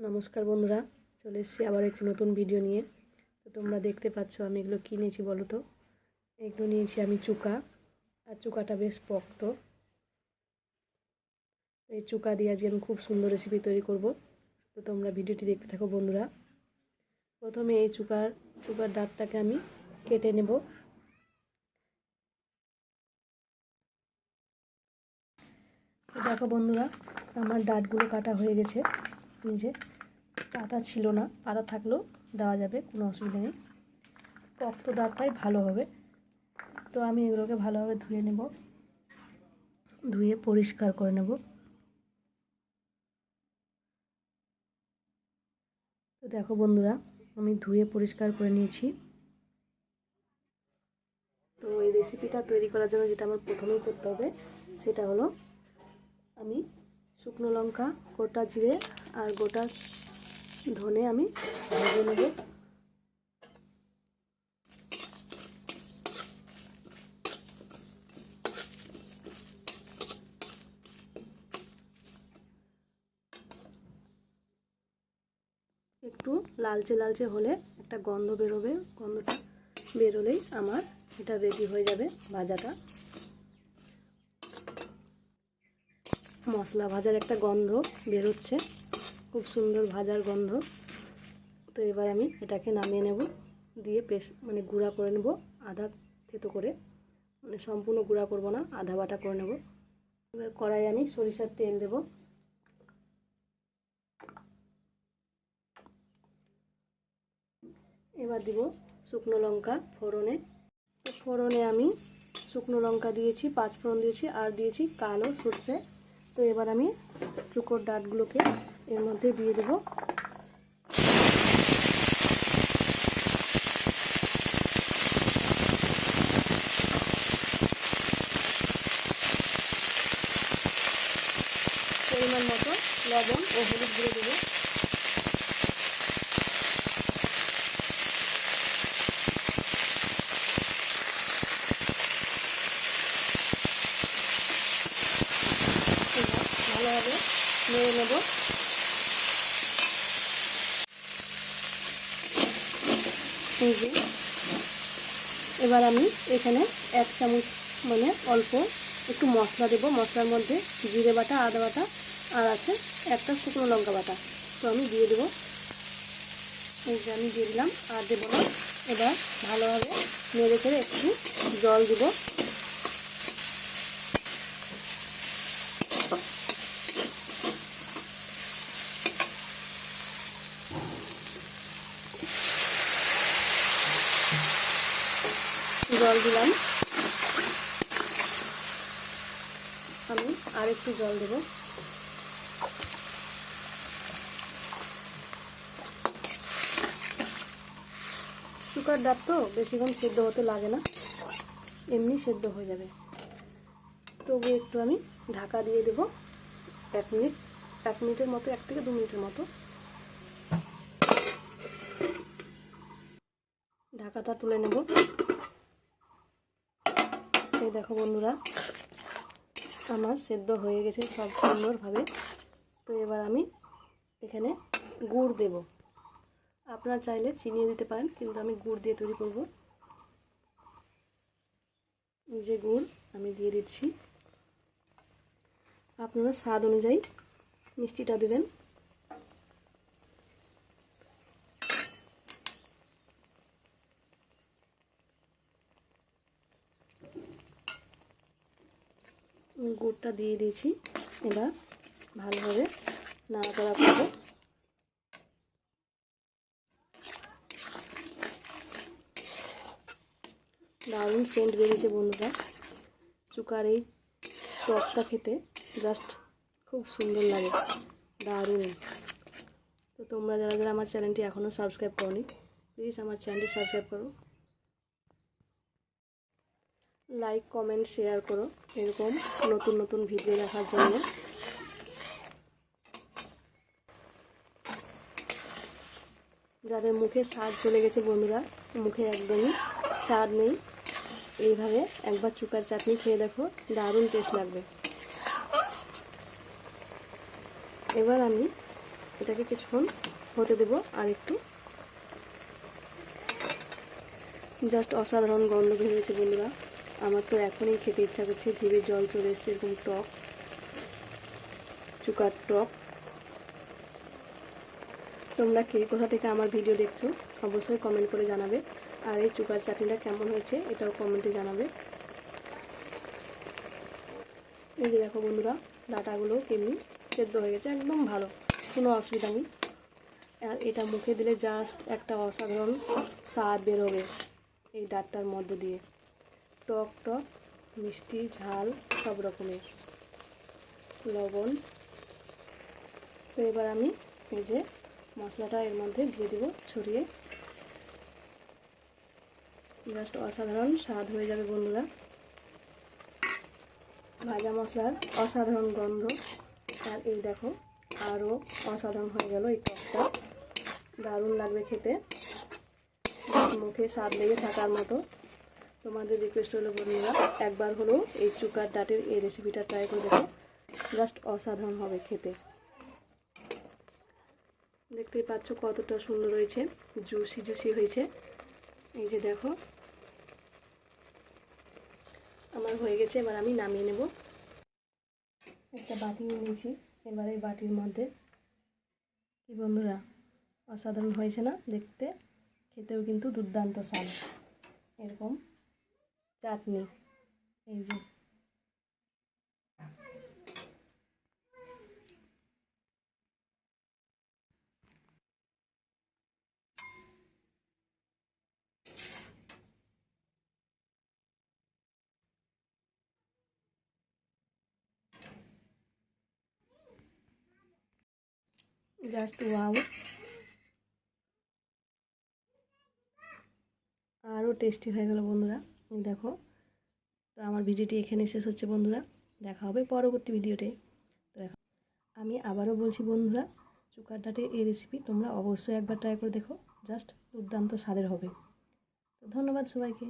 নমস্কার বন্ধুরা, চলে এসেছি আবার একটি নতুন ভিডিও নিয়ে। তো তোমরা দেখতে পাচ্ছ আমি এগুলো কিনেছি বলো তো? এগুলো নিয়েছি আমি চুকা, আর চুকাটা বেশ পক্ত। এই চুকা দিয়ে আজকে আমি খুব সুন্দর রেসিপি তৈরি করব। তো তোমরা ভিডিওটি দেখতে থাকো বন্ধুরা। প্রথমে এই চুকার চুকার ডাঁটটাকে আমি কেটে নেব। দেখো বন্ধুরা, আমার ডাঁটগুলো কাটা হয়ে গেছে। নিজে পাতা ছিল না, পাতা থাকলেও দেওয়া যাবে, কোনো অসুবিধা নেই। পক্ত ডাঁটটাই ভালো হবে। তো আমি এগুলোকে ভালোভাবে ধুয়ে নেব। ধুয়ে পরিষ্কার করে নেব। তো দেখো বন্ধুরা, আমি ধুয়ে পরিষ্কার করে নিয়েছি। তো এই রেসিপিটা তৈরি করার জন্য যেটা আমার প্রথমেই করতে হবে, সেটা হলো আমি শুকনো লঙ্কা, গোটা জিরে আর গোটা ধনে আমি ভেজে নেব। একটু লালচে লালচে হলে একটা গন্ধ বেরোবে, গন্ধটা বেরোলেই আমার এটা রেডি হয়ে যাবে ভাজাটা। মশলা ভাজার একটা গন্ধ বেরোচ্ছে। খুব সুন্দর ভাজার গন্ধ। তো এবার আমি এটাকে নামিয়ে নেব, দিয়ে পেশ মানে গুঁড়া করে নেব আধা থেতো করে। মানে সম্পূর্ণ গুঁড়া করব না আধা বাটা করে নেব। এবার কড়াই আমি সরিষার তেল দেব। এবার দিব শুকনো লঙ্কা ফোড়নে। ফোড়নে আমি শুকনো লঙ্কা দিয়েছি পাঁচ ফোড়ন দিয়েছি, আর দিয়েছি কালো সর্ষে। তো এবার আমি চুকোর ডাটগুলোকে এর মধ্যে দিয়ে দেবো। পরিমাণ মতো লবণ ও হলুদ দিয়ে দেবো ভালোভাবে নেড়ে নেব এই এবার আমি এখানে এক চামচ মানে অল্প একটু মশলা দেব। মশলার মধ্যে জিরে বাটা, আদা বাটা আর আছে একটা শুকনো লঙ্কা বাটা। তো আমি দিয়ে দেবো। এই যে আমি দিয়ে দিলাম। আর দেবো না। এবার ভালোভাবে নেড়ে করে একটু জল দেবো। জল দিলাম। আমি আর একটু জল দেব। শুকার ডাব তো বেশিক্ষণ সেদ্ধ হতে লাগে না, এমনি সেদ্ধ হয়ে যাবে। তবু একটু আমি ঢাকা দিয়ে দেব এক মিনিট, এক মিনিটের মতো, এক থেকে দু মিনিটের মতো। ঢাকাটা তুলে নেব। এই দেখো বন্ধুরা, আমার সেদ্ধ হয়ে গেছে সব সুন্দরভাবে। তো এবার আমি এখানে গুড় দেব। আপনারা চাইলে চিনিয়ে দিতে পারেন, কিন্তু আমি গুড় দিয়ে তৈরি করব। যে গুড় আমি দিয়ে দিচ্ছি। আপনারা স্বাদ অনুযায়ী মিষ্টিটা দেবেন। গুড়টা দিয়ে দিয়েছি। এবার ভালোভাবে নাড়াচাড়া করব। দারুণ সেন্ট বেরিয়েছে বন্ধুরা। চুকার এই টকটা খেতে জাস্ট খুব সুন্দর লাগে। দারুণ। তো তোমরা যারা যারা আমার চ্যানেলটি এখনও সাবস্ক্রাইব করনি প্লিজ আমার চ্যানেলটি সাবস্ক্রাইব করো। লাইক কমেন্ট শেয়ার করো। এরকম নতুন নতুন ভিডিও দেখার জন্য। যাদের মুখে স্বাদ চলে গেছে বন্ধুরা, মুখে একদমই স্বাদ নেই। এইভাবে একবার চুকার চাটনি খেয়ে দেখো, দারুণ টেস্ট লাগবে। এবার আমি এটাকে কিছুক্ষণ হতে দেবো আর একটু। জাস্ট অসাধারণ গন্ধ বেরিয়েছে বন্ধুরা। আমার তো এখনই খেতে ইচ্ছা করছে জিভে জল চলে এসছে, এরকম টক চুকার টক। তোমরা কে, কোথা থেকে আমার ভিডিও দেখছ, অবশ্যই কমেন্ট করে জানাবে। আর এই চুকার চাটনিটা কেমন হয়েছে, এটাও কমেন্টে জানাবে। এই যে দেখো বন্ধুরা, ডাটাগুলো কেমনি সেদ্ধ হয়ে গেছে, একদম ভালো, কোনো অসুবিধা নেই। আর এটা মুখে দিলে জাস্ট একটা অসাধারণ স্বাদ বেরোবে এই ডাটটার মধ্যে দিয়ে। টক টক, মিষ্টি, ঝাল, সব রকমের। লবণ। তো এবার আমি এই যে মশলাটা এর মধ্যে দিয়ে দেবো ছড়িয়ে। জাস্ট অসাধারণ স্বাদ হয়ে যাবে বন্ধুরা। ভাজা মশলার অসাধারণ গন্ধ। আর এই দেখো আরও অসাধারণ হয়ে গেল এই টকটা। দারুণ লাগবে খেতে। মুখে স্বাদ লেগে থাকার মতো। তোমাদের রিকোয়েস্ট হলো বন্ধুরা, একবার হলেও এই চুকার ডাটের এই রেসিপিটা ট্রাই করে দেখো। জাস্ট অসাধারণ হবে খেতে। দেখতেই পাচ্ছ কতটা সুন্দর হয়েছে জুসি জুসি হয়েছে। এই যে দেখো। আমার হয়ে গেছে, এবার আমি নামিয়ে নেব। একটা বাটি নিয়েছি, এবার এই বাটির মধ্যে। কি বন্ধুরা, অসাধারণ হয়েছে না দেখতে? খেতেও কিন্তু দুর্দান্ত স্বাদ। এরকম। চাটনি এই যে জাস্ট ওয়াও আরও টেস্টি হয়ে গেল বন্ধুরা এই দেখো, তো আমার ভিডিওটি এখানে শেষ হচ্ছে বন্ধুরা। দেখা হবে পরবর্তী ভিডিওতে। তো আমি আবারও বলছি বন্ধুরা চুকার ডাটের এই রেসিপি তোমরা অবশ্যই একবার ট্রাই করে দেখো জাস্ট দুর্দান্ত স্বাদের হবে। তো ধন্যবাদ সবাইকে।